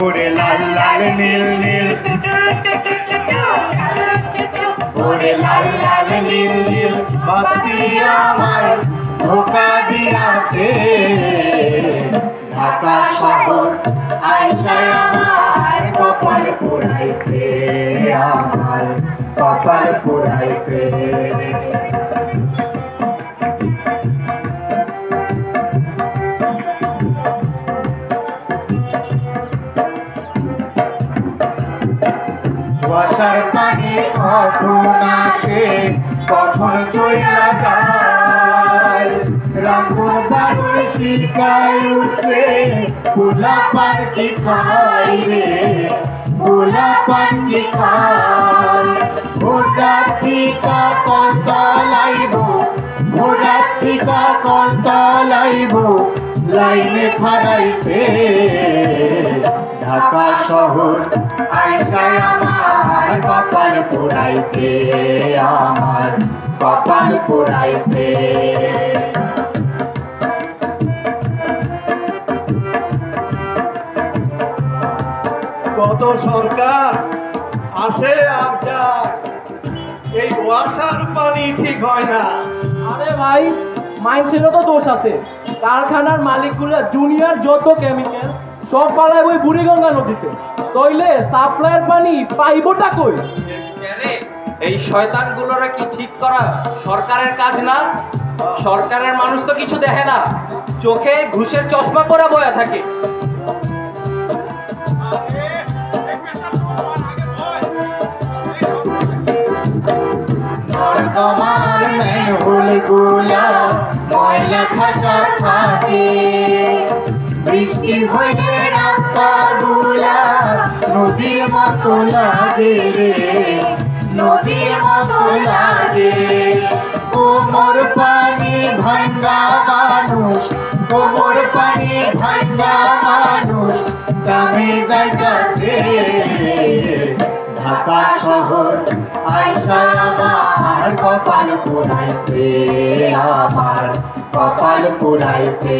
ওরে লাল লাল, নীল নীল। ওরে লাল লাল, নীল নীল, বাতি আমার ধোকা দিয়াছে। ঢাকা শহর আইসায় আমার কপাল পুরাইছে আমার কপাল পুরাইছে কুয়াশার পানি কখন আসে? কখন চইলা যায়? রাঙ্গুর বারুর শিকায় উঠছে গোলা পান রে গোলা পান কি খাই থিকা কত লাইব ভোরা থিকা কত লাইব লাইনে ফারাইছে ঢাকা শহর আইসায় আমার কপাল পুরাইছে আমার কপাল পুরাইছে কত সরকার আসে আর যায়, এই ওয়াসার পানি ঠিক হয় না। ভাই মাইন্সেরও তো দোষ আছে। কারখানার মালিকগুলো জুনিয়র যত কেমিক্যাল সব পালায় ওই বুড়িগঙ্গা নদীতে। তইলে সাপ্লাইয়ের পানি পাইবটা কই? এই শয়তানগুলোরা কি ঠিক করা সরকারের কাজ না? সরকারের মানুষ তো কিছু দেখে না। চোখে ঘুষের চশমা পরা বয়া থাকে। তোমার মেহুলগুলা ময়লা ফাঁসা থাকে। বৃষ্টি হইলে রাস্তা গুলা নদীর মতো লাগে রে, নদীর মতো লাগে। কোমর পানি ভাঙ্গা মানুষ, কোমর পানি ভাঙ্গা মানুষ কামে যাইতাছে ঢাকা শহর আইসা কপাল পুরাইছে আমার কপাল পুরাইছে